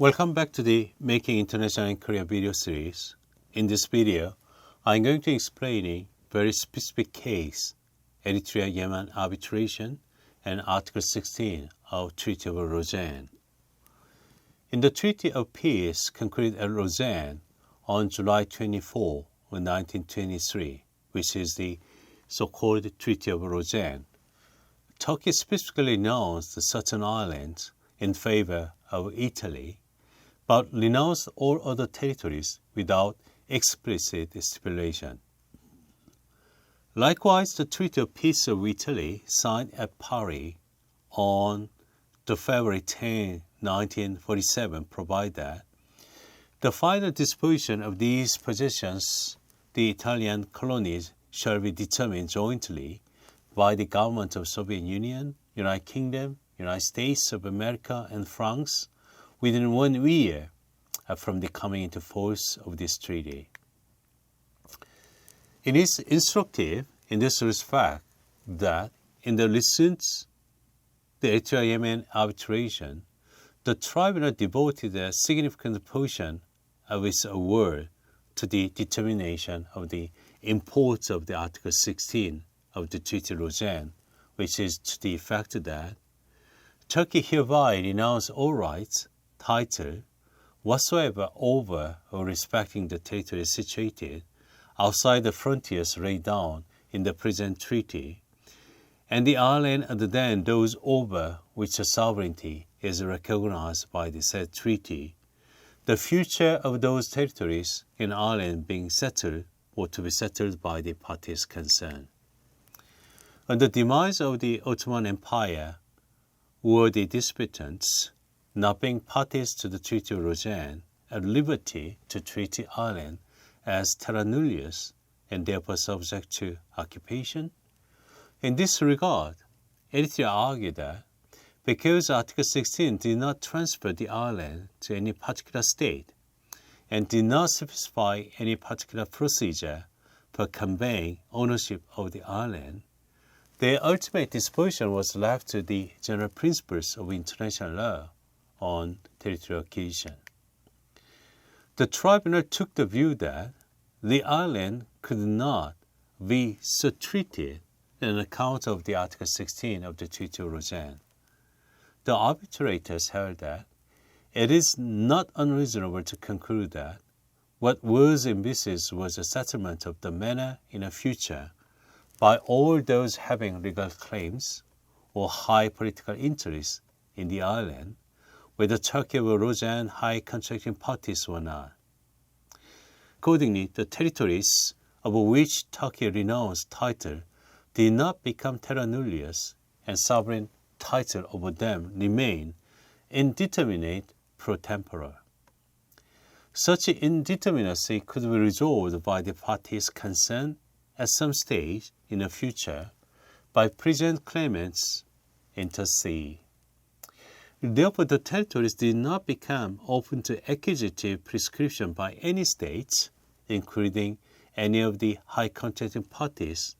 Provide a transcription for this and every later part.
Welcome back to the Making International in Korea video series. In this video, I'm going to explain a very specific case, Eritrea-Yemen arbitration and Article 16 of Treaty of Lausanne. In the Treaty of Peace concluded at Lausanne on July 24, 1923, which is the so-called Treaty of Lausanne, Turkey specifically announced certain islands in favor of Italy but renounced all other territories without explicit stipulation. Likewise, the Treaty of Peace of Italy, signed at Paris on the February 10, 1947, provide that the final disposition of these possessions, the Italian colonies, shall be determined jointly by the government of Soviet Union, United Kingdom, United States of America, and France, within one year uh, from the coming into force of this treaty. It is instructive in this respect that in the recent the Eritrea-Yemen arbitration, the tribunal devoted a significant portion of its award to the determination of the import of the Article 16 of the Treaty of Lausanne, which is to the effect that Turkey hereby renounces all rights title whatsoever over or respecting the territory situated outside the frontiers laid down in the present treaty, and the island other than those over which the sovereignty is recognized by the said treaty, the future of those territories in Ireland being settled or to be settled by the parties concerned. On the demise of the Ottoman Empire, were the disputants not being parties to the Treaty of Lausanne, at liberty to treat the island as terra nullius and therefore subject to occupation? In this regard, Eritrea argued that because Article 16 did not transfer the island to any particular state and did not specify any particular procedure for conveying ownership of the island, the ultimate disposition was left to the general principles of international law on territorial cohesion. The tribunal took the view that the island could not be so treated on account of the Article 16 of the Treaty of Lausanne. The arbitrators held that it is not unreasonable to conclude that what was envisaged was a settlement of the matter in the future by all those having legal claims or high political interests in the island whether Turkey will Lausanne high contracting parties or not. Accordingly, the territories of which Turkey renounced title did not become terra nullius, and sovereign title over them remain indeterminate pro tempore. Such indeterminacy could be resolved by the parties concerned at some stage in the future by present claimants inter se. Therefore, the territories did not become open to accusative prescription by any states, including any of the high contracting parties,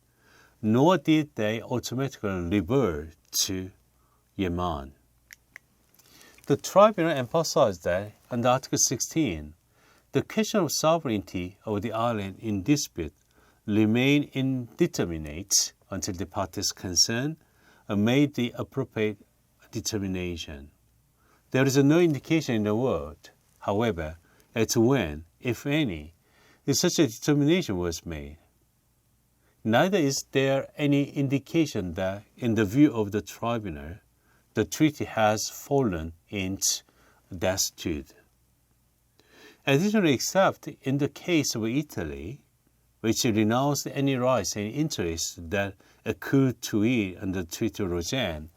nor did they automatically revert to Yemen. The tribunal emphasized that under Article 16, the question of sovereignty of the island in dispute remained indeterminate until the parties concerned made the appropriate determination. There is no indication in the word, however, as to when, if any, such a determination was made. Neither is there any indication that, in the view of the tribunal, the treaty has fallen into desuetude. Additionally, except in the case of Italy, which renounced any rights and interests that accrued to it under the Treaty of Lausanne,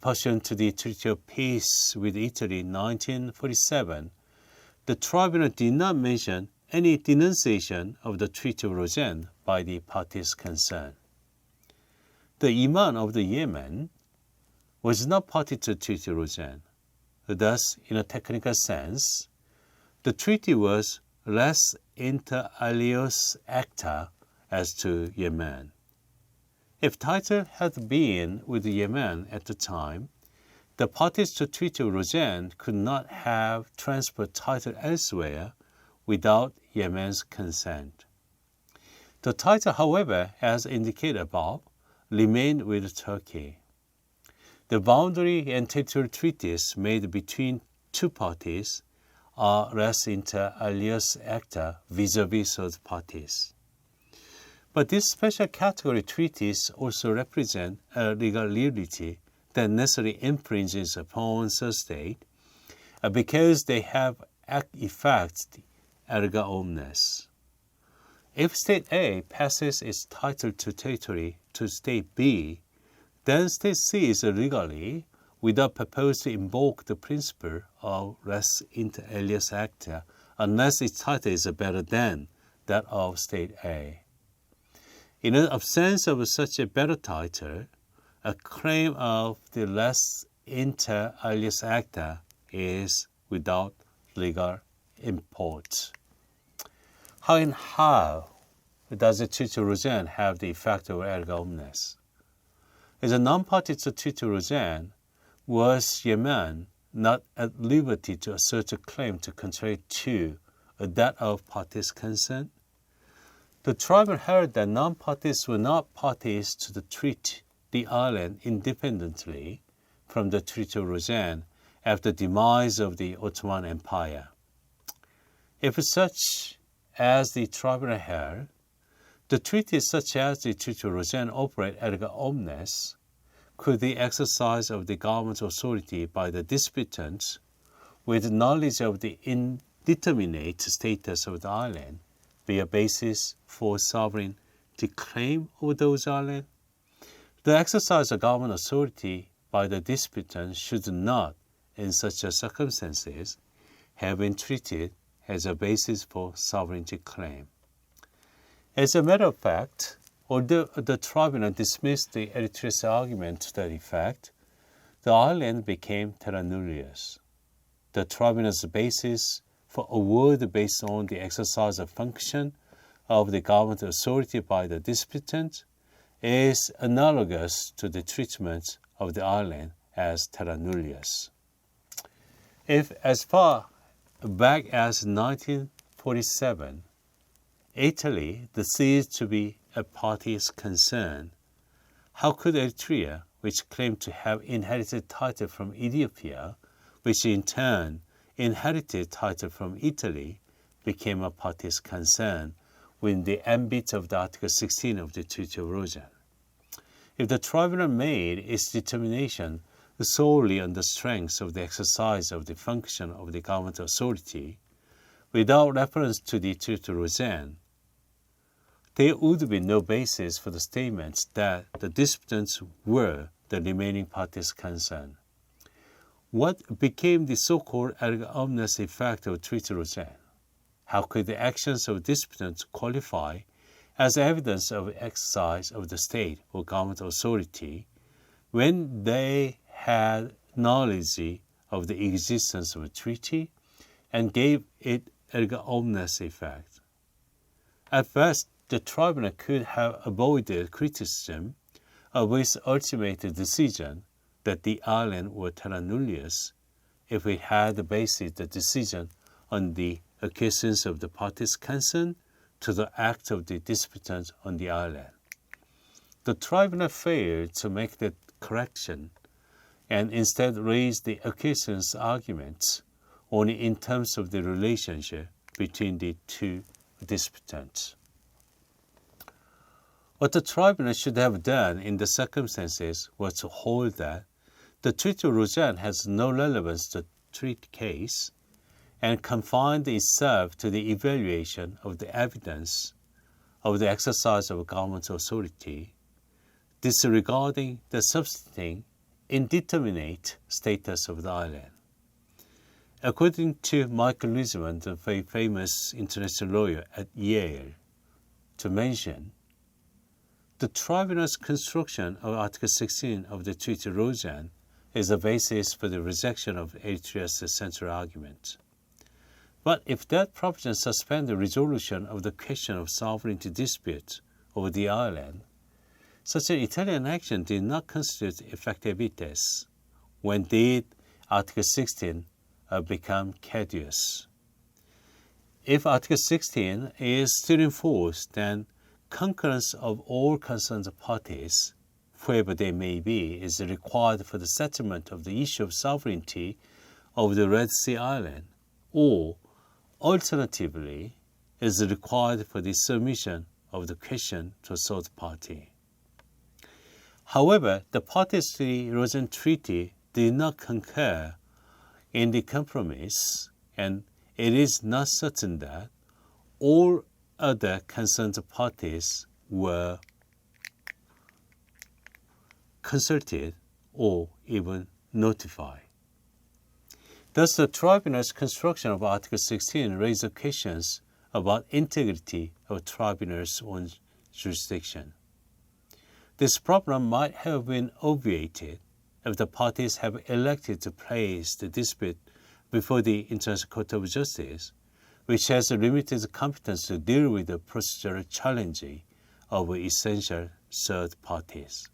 pursuant to the Treaty of Peace with Italy in 1947, the tribunal did not mention any denunciation of the Treaty of Lausanne by the parties concerned. The Imam of the Yemen was not party to the Treaty of Lausanne. Thus, in a technical sense, the treaty was res inter alios acta as to Yemen. If title had been with Yemen at the time, the parties to Treaty of Lausanne could not have transferred title elsewhere without Yemen's consent. The title, however, as indicated above, remained with Turkey. The boundary and territorial treaties made between two parties are res inter alias acta vis-a-vis third parties. But these special category treaties also represent a legal reality that necessarily infringes upon the state uh, because they have effects erga omnes. If state A passes its title to territory to state B, then state C is legally without purpose to invoke the principle of res inter alias acta unless its title is better than that of state A. In the absence of such a better title, a claim of the res inter alias acta is without legal import. How and how does the Lausanne have the effect of erga omnes? As a non-party to of was Yemen not at liberty to assert a claim to contrary to that of parties consent? The tribunal held that non-parties were not parties to the treaty the island independently from the Treaty of Lausanne after the demise of the Ottoman Empire. If such as the tribunal held, the treaties such as the Treaty of Lausanne operate erga omnes, could the exercise of the government authority by the disputants with knowledge of the indeterminate status of the island be a basis for sovereign to claim over those islands? The exercise of government authority by the disputant should not, in such circumstances, have been treated as a basis for sovereignty claim. As a matter of fact, although the tribunal dismissed the Eritrea's argument to that effect, the island became terra nullius. The tribunal's basis for award based on the exercise of function of the government authority by the disputant is analogous to the treatment of the island as terra nullius. If as far back as 1947, Italy decides to be a party's concern, how could Eritrea, which claimed to have inherited title from Ethiopia, which in turn inherited title from Italy, became a party's concern within the ambit of the Article 16 of the Treaty of Lausanne? If the tribunal made its determination solely on the strength of the exercise of the function of the government authority, without reference to the Treaty of Lausanne, there would be no basis for the statements that the disputants were the remaining parties concerned. What became the so-called omnes effect of Lausanne? How could the actions of disputants qualify as evidence of exercise of the state or government authority when they had knowledge of the existence of a treaty and gave it erga omnes effect. At first, the tribunal could have avoided criticism of its ultimate decision that the island were terra nullius if it had based the decision on the acquiescence of the parties concerned to the act of the disputants on the island. The tribunal failed to make that correction and instead raised the acquiescence arguments only in terms of the relationship between the two disputants. What the tribunal should have done in the circumstances was to hold that the Treaty of Lausanne has no relevance to the treaty case and confined itself to the evaluation of the evidence of the exercise of government authority, disregarding the substantive indeterminate status of the island. According to Michael Riesman, the famous international lawyer at Yale, to mention, the tribunal's construction of Article 16 of the Treaty of Lausanne is the basis for the rejection of Eritrea's central argument. But if that provision suspends the resolution of the question of sovereignty dispute over the island, such an Italian action did not constitute effectivitas, when did Article 16 uh, become caduous? If Article 16 is still in force, then concurrence of all concerned parties, whoever they may be, is required for the settlement of the issue of sovereignty of the Red Sea Island, or alternatively, is required for the submission of the question to a third party. However, the parties to the Lausanne Treaty did not concur in the compromise, and it is not certain that all other concerned parties were consulted or even notified. Thus, the tribunal's construction of Article 16 raised questions about integrity of tribunal's own jurisdiction. This problem might have been obviated if the parties have elected to place the dispute before the International Court of Justice, which has limited competence to deal with the procedural challenge of essential third parties.